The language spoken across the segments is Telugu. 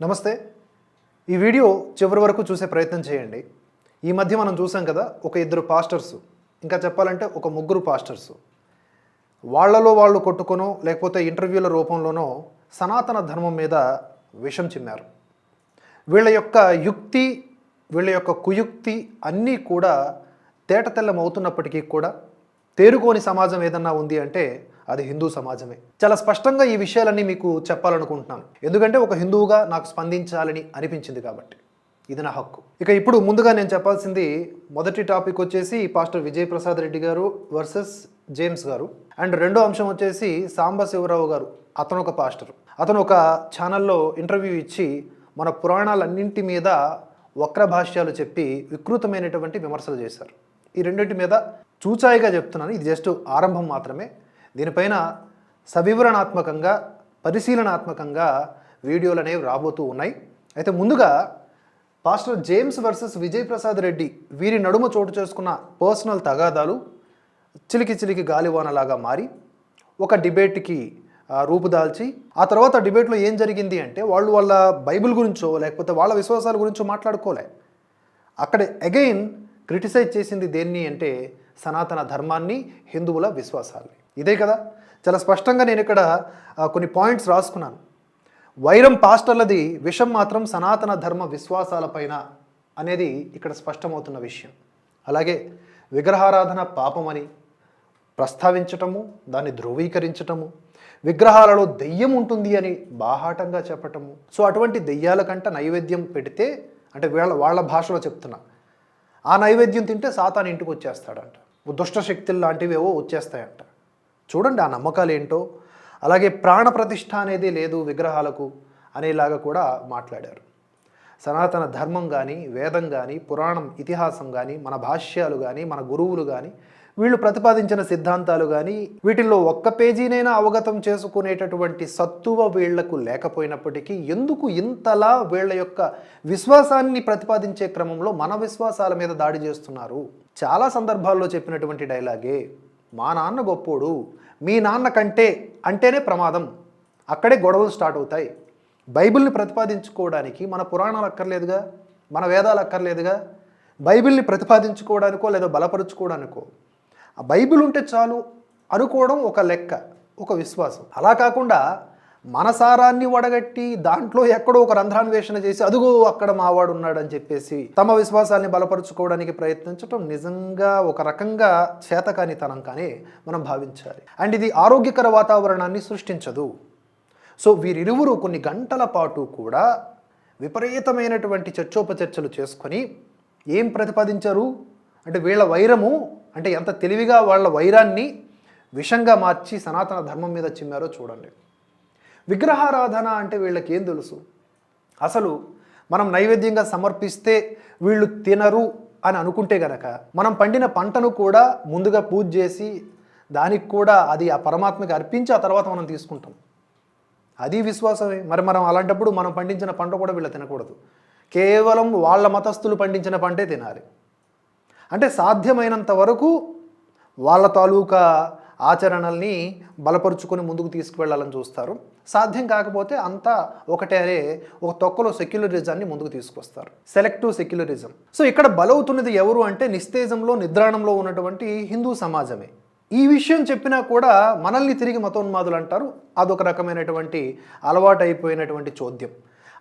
నమస్తే. ఈ వీడియో చివరి వరకు చూసే ప్రయత్నం చేయండి. ఈ మధ్య మనం చూసాం కదా ఒక ఇద్దరు పాస్టర్స్. ఇంకా చెప్పాలంటే ఒక ముగ్గురు పాస్టర్స్. వాళ్ళలో వాళ్ళు కొట్టుకొనో లేకపోతే ఇంటర్వ్యూల రూపంలోనో సనాతన ధర్మం మీద విషం చిమ్మారు. వీళ్ళ యొక్క యుక్తి వీళ్ళ యొక్క కుయుక్తి అన్నీ కూడా తేటతెల్లం అవుతున్నప్పటికీ కూడా తేరుకోని సమాజం ఏదన్నా ఉంది అంటే అది హిందూ సమాజమే. చాలా స్పష్టంగా ఈ విషయాలన్నీ మీకు చెప్పాలనుకుంటున్నాను. ఎందుకంటే ఒక హిందువుగా నాకు స్పందించాలని అనిపించింది కాబట్టి. ఇది నా హక్కు. ఇక ఇప్పుడు ముందుగా నేను చెప్పాల్సింది మొదటి టాపిక్ వచ్చేసి పాస్టర్ విజయ్ ప్రసాద్ రెడ్డి గారు వర్సెస్ జేమ్స్ గారు. అండ్ రెండో అంశం వచ్చేసి సాంబశివరావు గారు. అతను ఒక పాస్టర్. అతను ఒక ఛానల్లో ఇంటర్వ్యూ ఇచ్చి మన పురాణాలన్నింటి మీద వక్ర భాష్యాలు చెప్పి వికృతమైనటువంటి విమర్శలు చేశారు. ఈ రెండింటి మీద చూచాయిగా చెప్తున్నాను. ఇది జస్ట్ ఆరంభం మాత్రమే. దీనిపైన సవివరణాత్మకంగా పరిశీలనాత్మకంగా వీడియోలు అనేవి రాబోతూ ఉన్నాయి. అయితే ముందుగా pastor James versus Vijay Prasad Reddy వీరి నడుమ చోటు చేసుకున్న పర్సనల్ తగాదాలు చిలికి చిలికి గాలివానలాగా మారి ఒక డిబేట్కి రూపుదాల్చి ఆ తర్వాత డిబేట్లో ఏం జరిగింది అంటే వాళ్ళు వాళ్ళ బైబిల్ గురించో లేకపోతే వాళ్ళ విశ్వాసాల గురించో మాట్లాడుకోలే. అక్కడ అగైన్ క్రిటిసైజ్ చేసింది దేన్ని అంటే సనాతన ధర్మాన్ని హిందువుల విశ్వాసాల్ని. ఇదే కదా. చాలా స్పష్టంగా నేను ఇక్కడ కొన్ని పాయింట్స్ రాసుకున్నాను. వైరం పాస్టర్లది విషం మాత్రం సనాతన ధర్మ విశ్వాసాలపైన అనేది ఇక్కడ స్పష్టమవుతున్న విషయం. అలాగే విగ్రహారాధన పాపమని ప్రస్తావించటము దాన్ని ధృవీకరించటము విగ్రహాలలో దెయ్యం ఉంటుంది అని బాహాటంగా చెప్పటము. సో అటువంటి దెయ్యాల కంట నైవేద్యం పెడితే అంటే వీళ్ళ వాళ్ళ భాషలో చెప్తున్నా ఆ నైవేద్యం తింటే సాతాన్ ఇంటికి వచ్చేస్తాడంట దుష్ట శక్తులు లాంటివి ఏవో వచ్చేస్తాయంట. చూడండి ఆ నమ్మకాలు ఏంటో అలాగే ప్రాణప్రతిష్ట అనేది లేదు విగ్రహాలకు అనేలాగా కూడా మాట్లాడారు. సనాతన ధర్మం కానీ వేదం కానీ పురాణం ఇతిహాసం కానీ మన భాష్యాలు కానీ మన గురువులు కానీ వీళ్ళు ప్రతిపాదించిన సిద్ధాంతాలు కానీ వీటిల్లో ఒక్క పేజీనైనా అవగతం చేసుకునేటటువంటి సత్తువ వీళ్ళకు లేకపోయినప్పటికీ ఎందుకు ఇంతలా వీళ్ళ యొక్క విశ్వాసాన్ని ప్రతిపాదించే క్రమంలో మన విశ్వాసాల మీద దాడి చేస్తున్నారు? చాలా సందర్భాల్లో చెప్పినటువంటి డైలాగే మా నాన్న గొప్పోడు మీ నాన్న కంటే అంటేనే ప్రమాదం. అక్కడే గొడవలు స్టార్ట్ అవుతాయి. బైబిల్ని ప్రతిపాదించుకోవడానికి మన పురాణాలు అక్కర్లేదుగా? మన వేదాలు అక్కర్లేదుగా? బైబిల్ని ప్రతిపాదించుకోవడానికో లేదా బలపరుచుకోవడానికో? ఆ బైబిల్ ఉంటే చాలు అనుకోవడం ఒక లెక్క ఒక విశ్వాసం. అలా కాకుండా మన సారాన్ని వడగట్టి దాంట్లో ఎక్కడో ఒక రంధ్రాన్వేషణ చేసి అదుగో అక్కడ మావాడు ఉన్నాడని చెప్పేసి తమ విశ్వాసాన్ని బలపరుచుకోవడానికి ప్రయత్నించడం నిజంగా ఒక రకంగా చేతకానితనం కానీ మనం భావించాలి. అండ్ ఇది ఆరోగ్యకర వాతావరణాన్ని సృష్టించదు. సో వీరిరువురు కొన్ని గంటల పాటు కూడా విపరీతమైనటువంటి చర్చోపచర్చలు చేసుకొని ఏం ప్రతిపాదించారు? అంటే వీళ్ళ వైరము అంటే ఎంత తెలివిగా వాళ్ళ వైరాన్ని విషంగా మార్చి సనాతన ధర్మం మీద చిమ్మారో చూడండి. విగ్రహారాధన అంటే వీళ్ళకి ఏం తెలుసు? అసలు మనం నైవేద్యంగా సమర్పిస్తే వీళ్ళు తినరు అని అనుకుంటే గనక మనం పండిన పంటను కూడా ముందుగా పూజ చేసి దానికి కూడా అది ఆ పరమాత్మకి అర్పించి ఆ తర్వాత మనం తీసుకుంటాం. అది విశ్వాసమే. మరి మనం అలాంటప్పుడు మనం పండించిన పంట కూడా వీళ్ళు తినకూడదు. కేవలం వాళ్ళ మతస్థులు పండించిన పంటే తినాలి. అంటే సాధ్యమైనంత వరకు వాళ్ళ తాలూకా ఆచరణల్ని బలపరుచుకొని ముందుకు తీసుకువెళ్ళాలని చూస్తారు. సాధ్యం కాకపోతే అంతా ఒకటే ఒక తొక్కలో సెక్యులరిజాన్ని ముందుకు తీసుకొస్తారు. Selective secularism. సో ఇక్కడ బలవుతున్నది ఎవరు అంటే నిస్తేజంలో నిద్రాణంలో ఉన్నటువంటి హిందూ సమాజమే. ఈ విషయం చెప్పినా కూడా మనల్ని తిరిగి మతోన్మాదులు అంటారు. అదొక రకమైనటువంటి అలవాటు అయిపోయినటువంటి చోద్యం.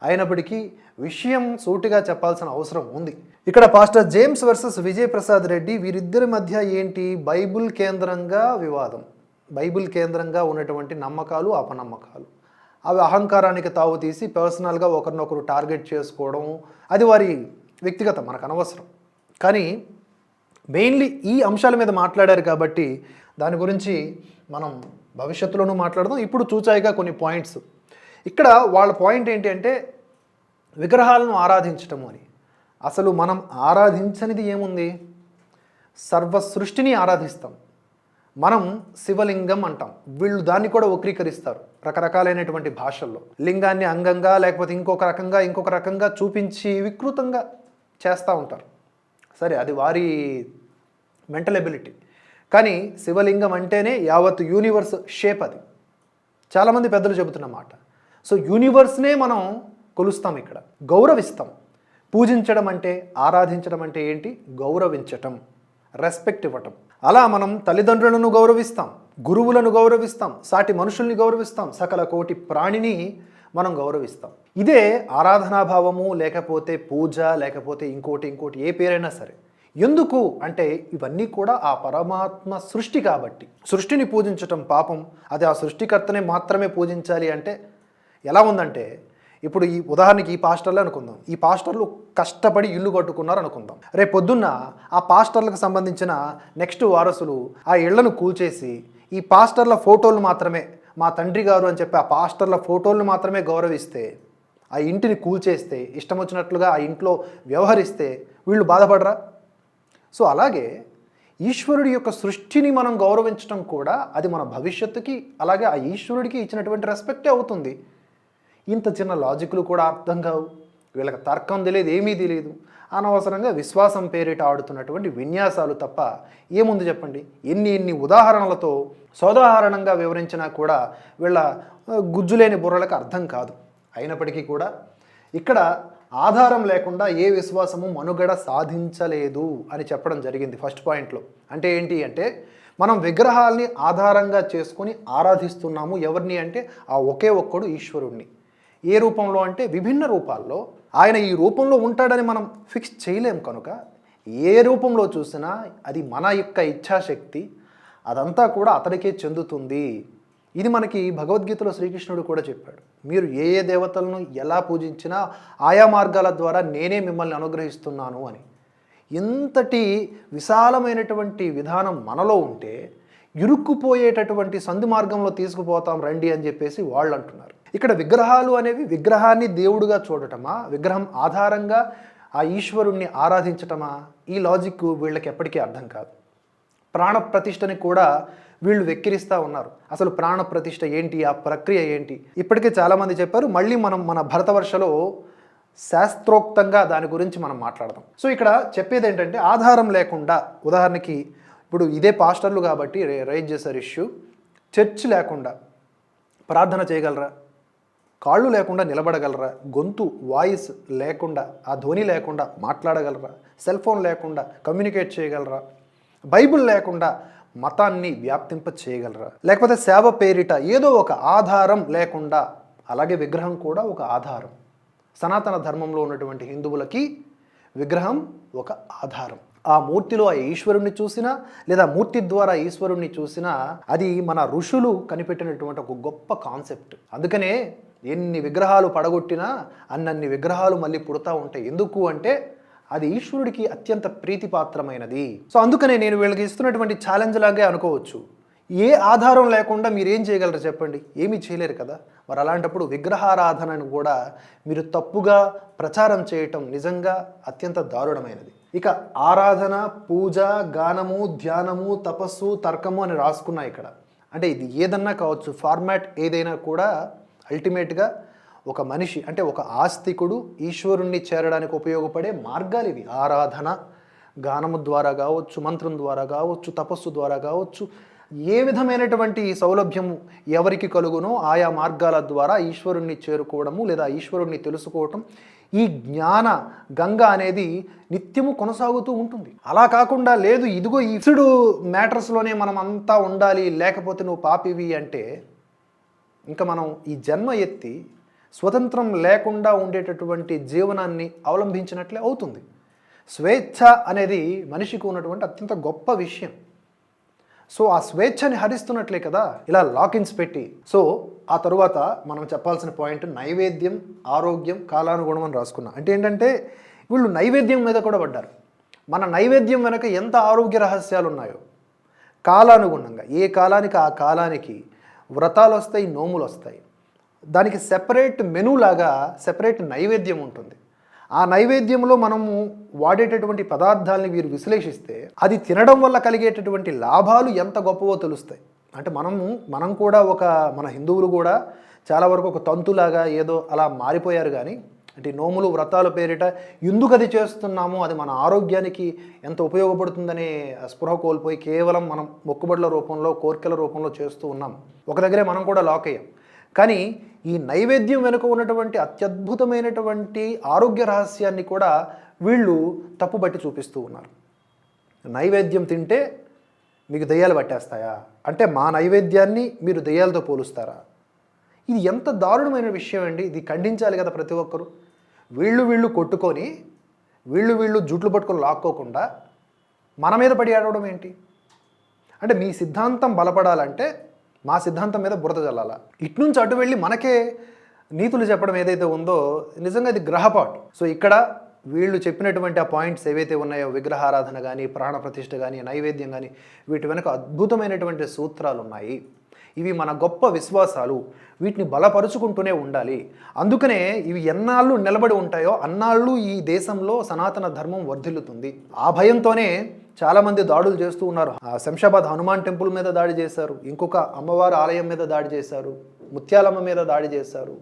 అయినప్పటికీ విషయం సూటిగా చెప్పాల్సిన అవసరం ఉంది. ఇక్కడ pastor James versus Vijay Prasad Reddy వీరిద్దరి మధ్య ఏంటి బైబుల్ కేంద్రంగా వివాదం? బైబిల్ కేంద్రంగా ఉన్నటువంటి నమ్మకాలు అపనమ్మకాలు. అవి అహంకారానికి తావు తీసి పర్సనల్గా ఒకరినొకరు టార్గెట్ చేసుకోవడం అది వారి వ్యక్తిగత మనకు అనవసరం. కానీ మెయిన్లీ ఈ అంశాల మీద మాట్లాడారు కాబట్టి దాని గురించి మనం భవిష్యత్తులోనూ మాట్లాడదాం. ఇప్పుడు చూచాయిగా కొన్ని పాయింట్స్. ఇక్కడ వాళ్ళ పాయింట్ ఏంటి అంటే విగ్రహాలను ఆరాధించటము అని. అసలు మనం ఆరాధించనిది ఏముంది? సర్వ సృష్టిని ఆరాధిస్తాం. మనం శివలింగం అంటాం. వీళ్ళు దాన్ని కూడా వక్రీకరిస్తారు రకరకాలైనటువంటి భాషల్లో. లింగాన్ని అంగంగా లేకపోతే ఇంకొక రకంగా ఇంకొక రకంగా చూపించి వికృతంగా చేస్తూ ఉంటారు. సరే అది వారి మెంటల్ ఎబిలిటీ. కానీ శివలింగం అంటేనే యావత్ యూనివర్స్ షేప్ అది. చాలామంది పెద్దలు చెబుతున్నమాట సో యూనివర్స్నే మనం కొలుస్తాం ఇక్కడ. గౌరవిస్తాం. పూజించడం అంటే ఆరాధించడం అంటే ఏంటి? గౌరవించటం. రెస్పెక్ట్ ఇవ్వటం. అలా మనం తల్లిదండ్రులను గౌరవిస్తాం. గురువులను గౌరవిస్తాం. సాటి మనుషుల్ని గౌరవిస్తాం. సకల కోటి ప్రాణిని మనం గౌరవిస్తాం. ఇదే ఆరాధనాభావము లేకపోతే పూజ లేకపోతే ఇంకోటి ఇంకోటి ఏ పేరైనా సరే. ఎందుకు అంటే ఇవన్నీ కూడా ఆ పరమాత్మ సృష్టి కాబట్టి. సృష్టిని పూజించటం పాపం. అది ఆ సృష్టికర్తనే మాత్రమే పూజించాలి అంటే ఎలా ఉందంటే ఇప్పుడు ఈ ఉదాహరణకి ఈ పాస్టర్లు అనుకుందాం. ఈ పాస్టర్లు కష్టపడి ఇల్లు కట్టుకున్నారు అనుకుందాం. రేపు పొద్దున్న ఆ పాస్టర్లకు సంబంధించిన నెక్స్ట్ వారసులు ఆ ఇళ్ళను కూల్చేసి ఈ పాస్టర్ల ఫోటోలు మాత్రమే మా తండ్రి గారు అని చెప్పి ఆ పాస్టర్ల ఫోటోలను మాత్రమే గౌరవిస్తే ఆ ఇంటిని కూల్చేస్తే ఇష్టం వచ్చినట్లుగా ఆ ఇంట్లో వ్యవహరిస్తే వీళ్ళు బాధపడరా? సో అలాగే ఈశ్వరుడి యొక్క సృష్టిని మనం గౌరవించడం కూడా అది మన భవిష్యత్తుకి అలాగే ఆ ఈశ్వరుడికి ఇచ్చినటువంటి రెస్పెక్టే అవుతుంది. ఇంత చిన్న లాజిక్లు కూడా అర్థం కావు. వీళ్ళకి తర్కం తెలియదు ఏమీ తెలియదు. అనవసరంగా విశ్వాసం పేరిట ఆడుతున్నటువంటి విన్యాసాలు తప్ప ఏముంది చెప్పండి? ఎన్ని ఎన్ని ఉదాహరణలతో సోదాహరణంగా వివరించినా కూడా వీళ్ళ గుజ్జులేని బుర్రలకు అర్థం కాదు. అయినప్పటికీ కూడా ఇక్కడ ఆధారం లేకుండా ఏ విశ్వాసము మనుగడ సాధించలేదు అని చెప్పడం జరిగింది ఫస్ట్ పాయింట్లో. అంటే ఏంటి అంటే మనం విగ్రహాల్ని ఆధారంగా చేసుకొని ఆరాధిస్తున్నాము. ఎవరిని అంటే ఆ ఒకే ఒక్కడు ఈశ్వరుణ్ణి. ఏ రూపంలో అంటే విభిన్న రూపాల్లో ఆయన ఈ రూపంలో ఉంటాడని మనం ఫిక్స్ చేయలేం కనుక ఏ రూపంలో చూసినా అది మన యొక్క ఇచ్ఛాశక్తి అదంతా కూడా అతడికే చెందుతుంది. ఇది మనకి భగవద్గీతలో శ్రీకృష్ణుడు కూడా చెప్పాడు. మీరు ఏ ఏ దేవతలను ఎలా పూజించినా ఆయా మార్గాల ద్వారా నేనే మిమ్మల్ని అనుగ్రహిస్తున్నాను అని. ఇంతటి విశాలమైనటువంటి విధానం మనలో ఉంటే ఇరుక్కుపోయేటటువంటి సంధి మార్గంలో తీసుకుపోతాం రండి అని చెప్పేసి వాళ్ళు అంటున్నారు. ఇక్కడ విగ్రహాలు అనేవి విగ్రహాన్ని దేవుడుగా చూడటమా? విగ్రహం ఆధారంగా ఆ ఈశ్వరుణ్ణి ఆరాధించటమా? ఈ లాజిక్ వీళ్ళకి ఎప్పటికీ అర్థం కాదు. ప్రాణప్రతిష్టని కూడా వీళ్ళు వెక్కిరిస్తూ ఉన్నారు. అసలు ప్రాణప్రతిష్ఠ ఏంటి? ఆ ప్రక్రియ ఏంటి? ఇప్పటికే చాలామంది చెప్పారు మళ్ళీ మనం మన భరతవర్షలో శాస్త్రోక్తంగా దాని గురించి మనం మాట్లాడదాం. సో ఇక్కడ చెప్పేది ఏంటంటే ఆధారం లేకుండా ఉదాహరణకి ఇప్పుడు ఇదే పాస్టర్లు కాబట్టి రైజ్ చేశారు ఇష్యూ. చర్చ్ లేకుండా ప్రార్థన చేయగలరా? కాళ్ళు లేకుండా నిలబడగలరా? గొంతు వాయిస్ లేకుండా ఆ ధ్వని లేకుండా మాట్లాడగలరా? సెల్ ఫోన్ లేకుండా కమ్యూనికేట్ చేయగలరా? బైబిల్ లేకుండా మతాన్ని వ్యాప్తింప చేయగలరా? లేకపోతే సేవ పేరిట ఏదో ఒక ఆధారం లేకుండా అలాగే విగ్రహం కూడా ఒక ఆధారం. సనాతన ధర్మంలో ఉన్నటువంటి హిందువులకి విగ్రహం ఒక ఆధారం. ఆ మూర్తిలో ఆ ఈశ్వరుణ్ణి చూసినా లేదా మూర్తి ద్వారా ఈశ్వరుణ్ణి చూసినా అది మన ఋషులు కనిపెట్టినటువంటి ఒక గొప్ప కాన్సెప్ట్. అందుకనే ఎన్ని విగ్రహాలు పడగొట్టినా అన్నన్ని విగ్రహాలు మళ్ళీ పుడతా ఉంటాయి. ఎందుకు అంటే అది ఈశ్వరుడికి అత్యంత ప్రీతిపాత్రమైనది. సో అందుకనే నేను వీళ్ళకి ఇస్తున్నటువంటి ఛాలెంజ్ లాగే అనుకోవచ్చు. ఏ ఆధారం లేకుండా మీరు ఏం చేయగలరు చెప్పండి? ఏమీ చేయలేరు కదా. మరి అలాంటప్పుడు విగ్రహారాధనను కూడా మీరు తప్పుగా ప్రచారం చేయటం నిజంగా అత్యంత దారుణమైనది. ఇక ఆరాధన పూజ గానము ధ్యానము తపస్సు తర్కము అని రాసుకున్నా ఇక్కడ. అంటే ఇది ఏదన్నా కావచ్చు. ఫార్మాట్ ఏదైనా కూడా అల్టిమేట్గా ఒక మనిషి అంటే ఒక ఆస్తికుడు ఈశ్వరుణ్ణి చేరడానికి ఉపయోగపడే మార్గాలు ఇవి. ఆరాధన గానము ద్వారా కావచ్చు మంత్రం ద్వారా కావచ్చు తపస్సు ద్వారా కావచ్చు ఏ విధమైనటువంటి సౌలభ్యము ఎవరికి కలుగునో ఆయా మార్గాల ద్వారా ఈశ్వరుణ్ణి చేరుకోవడము లేదా ఈశ్వరుణ్ణి తెలుసుకోవటం ఈ జ్ఞాన గంగ అనేది నిత్యము కొనసాగుతూ ఉంటుంది. అలా కాకుండా లేదు ఇదిగో ఇసుడు మ్యాటర్స్లోనే మనం అంతా ఉండాలి లేకపోతే నువ్వు పాపివి అంటే ఇంకా మనం ఈ జన్మ ఎత్తి స్వతంత్రం లేకుండా ఉండేటటువంటి జీవనాన్ని అవలంబించినట్లే అవుతుంది. స్వేచ్ఛ అనేది మనిషికి ఉన్నటువంటి అత్యంత గొప్ప విషయం. సో ఆ స్వేచ్ఛని హరిస్తున్నట్లే కదా ఇలా లాకిన్స్ పెట్టి. సో ఆ తరువాత మనం చెప్పాల్సిన పాయింట్ నైవేద్యం ఆరోగ్యం కాలానుగుణం అని రాసుకున్నాం. అంటే ఏంటంటే వీళ్ళు నైవేద్యం మీద కూడా పడ్డారు. మన నైవేద్యం వెనక ఎంత ఆరోగ్య రహస్యాలు ఉన్నాయో కాలానుగుణంగా ఏ కాలానికి ఆ కాలానికి వ్రతాలు వస్తాయి నోములు వస్తాయి దానికి సెపరేట్ మెనూలాగా సెపరేట్ నైవేద్యం ఉంటుంది. ఆ నైవేద్యంలో మనము వాడేటటువంటి పదార్థాలని వీరు విశ్లేషిస్తే అది తినడం వల్ల కలిగేటటువంటి లాభాలు ఎంత గొప్పవో తెలుస్తాయి. అంటే మనము మనం కూడా ఒక మన హిందువులు కూడా చాలా వరకు ఒక తంతులాగా ఏదో అలా మారిపోయారు కానీ అంటే నోములు వ్రతాల పేరిట ఎందుకు అది చేస్తున్నామో అది మన ఆరోగ్యానికి ఎంత ఉపయోగపడుతుందనే స్పృహ కోల్పోయి కేవలం మనం మొక్కుబడుల రూపంలో కోరికల రూపంలో చేస్తూ ఉన్నాం. ఒక దగ్గరే మనం కూడా లాక్ అయ్యాం. కానీ ఈ నైవేద్యం వెనుక ఉన్నటువంటి అత్యద్భుతమైనటువంటి ఆరోగ్య రహస్యాన్ని కూడా వీళ్ళు తప్పుబట్టి చూపిస్తూ ఉన్నారు. నైవేద్యం తింటే మీకు దెయ్యాలు పట్టేస్తాయా? అంటే మా నైవేద్యాన్ని మీరు దయ్యాలతో పోలుస్తారా? ఇది ఎంత దారుణమైన విషయం అండి. ఇది ఖండించాలి కదా ప్రతి ఒక్కరు. వీళ్ళు వీళ్ళు కొట్టుకొని వీళ్ళు వీళ్ళు జుట్లు పట్టుకొని లాక్కోకుండా మన మీద పడి ఆడవడం ఏంటి? అంటే మీ సిద్ధాంతం బలపడాలంటే మా సిద్ధాంతం మీద బురద చల్లాలా ఇటు నుంచి అటు వెళ్ళి మనకే నీతులు చెప్పడం ఏదైతే ఉందో నిజంగా ఇది గ్రహపాటు. సో ఇక్కడ వీళ్ళు చెప్పినటువంటి ఆ పాయింట్స్ ఏవైతే ఉన్నాయో విగ్రహారాధన కానీ ప్రాణ ప్రతిష్ఠ కానీ నైవేద్యం కానీ వీటి వెనుక అద్భుతమైనటువంటి సూత్రాలు ఉన్నాయి ఇవి మన గొప్ప విశ్వాసాలు. వీటిని బలపరుచుకుంటూనే ఉండాలి. అందుకనే ఇవి ఎన్నాళ్ళు నిలబడి ఉంటాయో అన్నాళ్ళు ఈ దేశంలో సనాతన ధర్మం వర్ధిల్లుతుంది. ఆ భయంతోనే చాలామంది దాడులు చేస్తూ ఉన్నారు. శంషాబాద్ హనుమాన్ టెంపుల్ మీద దాడి చేశారు. ఇంకొక అమ్మవారి ఆలయం మీద దాడి చేశారు. ముత్యాలమ్మ మీద దాడి చేశారు.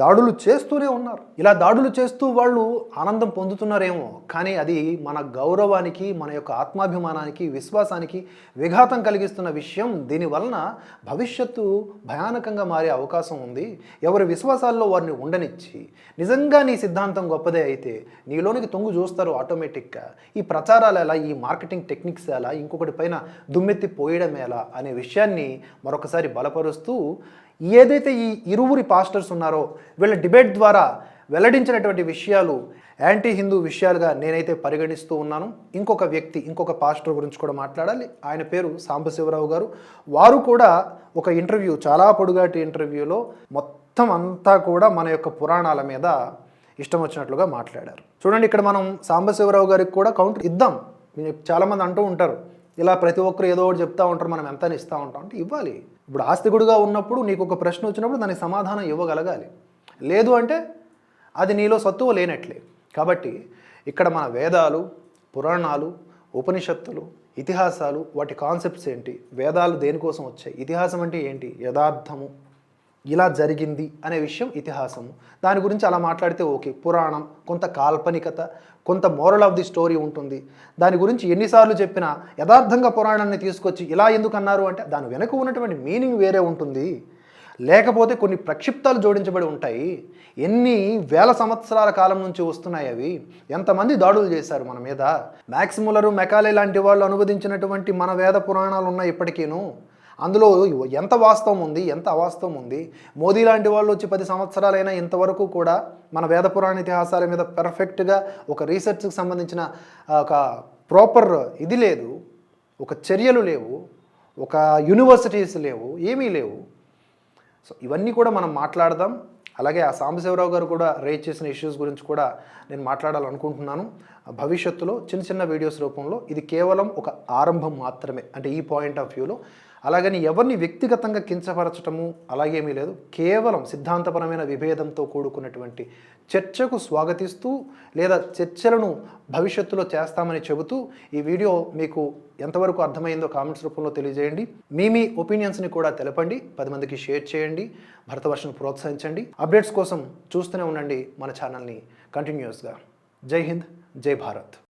దాడులు చేస్తూనే ఉన్నారు. ఇలా దాడులు చేస్తూ వాళ్ళు ఆనందం పొందుతున్నారేమో కానీ అది మన గౌరవానికి మన యొక్క ఆత్మాభిమానానికి విశ్వాసానికి విఘాతం కలిగిస్తున్న విషయం. దీనివలన భవిష్యత్తు భయానకంగా మారే అవకాశం ఉంది. ఎవరి విశ్వాసాల్లో వారిని ఉండనిచ్చి నిజంగా నీ సిద్ధాంతం గొప్పదే అయితే నీలోనికి తొంగు చూస్తారు ఆటోమేటిక్గా. ఈ ప్రచారాలు ఎలా ఈ మార్కెటింగ్ టెక్నిక్స్ ఎలా ఇంకొకటి పైన దుమ్మెత్తి పోయడం ఎలా అనే విషయాన్ని మరొకసారి బలపరుస్తూ ఏదైతే ఈ ఇరువురి పాస్టర్స్ ఉన్నారో వీళ్ళ డిబేట్ ద్వారా వెల్లడించినటువంటి విషయాలు యాంటీ హిందూ విషయాలుగా నేనైతే పరిగణిస్తూ ఉన్నాను. ఇంకొక వ్యక్తి ఇంకొక పాస్టర్ గురించి కూడా మాట్లాడాలి. ఆయన పేరు సాంబశివరావు గారు. వారు కూడా ఒక ఇంటర్వ్యూ చాలా పొడుగాటి ఇంటర్వ్యూలో మొత్తం అంతా కూడా మన యొక్క పురాణాల మీద ఇష్టం వచ్చినట్లుగా మాట్లాడారు. చూడండి ఇక్కడ మనం సాంబశివరావు గారికి కూడా కౌంటర్ ఇద్దాం. చాలామంది అంటూ ఉంటారు ఇలా ప్రతి ఒక్కరు ఏదో ఒకటి చెప్తూ ఉంటారు మనం ఎంత ఇస్తూ ఉంటాం అంటే ఇవ్వాలి. ఇప్పుడు ఆస్తికుడుగా ఉన్నప్పుడు నీకు ఒక ప్రశ్న వచ్చినప్పుడు దానికి సమాధానం ఇవ్వగలగాలి. లేదు అంటే అది నీలో సత్తువ లేనట్లే. కాబట్టి ఇక్కడ మన వేదాలు పురాణాలు ఉపనిషత్తులు ఇతిహాసాలు వాటి కాన్సెప్ట్స్ ఏంటి? వేదాలు దేనికోసం వచ్చాయి? ఇతిహాసం అంటే ఏంటి? యథార్థము. ఇలా జరిగింది అనే విషయం ఇతిహాసము. దాని గురించి అలా మాట్లాడితే ఓకే పురాణం కొంత కాల్పనికత కొంత మోరల్ ఆఫ్ ది స్టోరీ ఉంటుంది. దాని గురించి ఎన్నిసార్లు చెప్పినా యథార్థంగా పురాణాన్ని తీసుకొచ్చి ఇలా ఎందుకు అన్నారు అంటే దాని వెనుక ఉన్నటువంటి మీనింగ్ వేరే ఉంటుంది. లేకపోతే కొన్ని ప్రక్షిప్తాలు జోడించబడి ఉంటాయి. ఎన్ని వేల సంవత్సరాల కాలం నుంచి వస్తున్నాయి అవి. ఎంతమంది దాడులు చేశారు మన మీద. మ్యాక్సిములరు మెకాలే లాంటి వాళ్ళు అనువదించినటువంటి మన వేద పురాణాలు ఉన్నాయి ఇప్పటికీను. అందులో ఎంత వాస్తవం ఉంది ఎంత అవాస్తవం ఉంది? మోదీ లాంటి వాళ్ళు వచ్చి పది సంవత్సరాలైనా ఇంతవరకు కూడా మన వేద పురాణ ఇతిహాసాల మీద పెర్ఫెక్ట్గా ఒక రీసెర్చ్కి సంబంధించిన ఒక ప్రాపర్ ఇది లేదు ఒక చర్యలు లేవు ఒక యూనివర్సిటీస్ లేవు ఏమీ లేవు. సో ఇవన్నీ కూడా మనం మాట్లాడదాం. అలాగే ఆ సాంబశివరావు గారు కూడా రేజ్ చేసిన ఇష్యూస్ గురించి కూడా నేను మాట్లాడాలనుకుంటున్నాను. భవిష్యత్తులో చిన్న చిన్న వీడియోస్ రూపంలో ఇది కేవలం ఒక ఆరంభం మాత్రమే అంటే ఈ పాయింట్ ఆఫ్ వ్యూలో అలాగని ఎవరిని వ్యక్తిగతంగా కించపరచటము అలాగేమీ లేదు. కేవలం సిద్ధాంతపరమైన విభేదంతో కూడుకున్నటువంటి చర్చకు స్వాగతిస్తూ లేదా చర్చలను భవిష్యత్తులో చేస్తామని చెబుతూ ఈ వీడియో మీకు ఎంతవరకు అర్థమైందో కామెంట్స్ రూపంలో తెలియజేయండి. మీ మీ ఒపీనియన్స్ని కూడా తెలపండి. పది మందికి షేర్ చేయండి. భరతవర్షను ప్రోత్సహించండి. అప్డేట్స్ కోసం చూస్తూనే ఉండండి మన ఛానల్ని కంటిన్యూస్గా. జై హింద్ జై భారత్.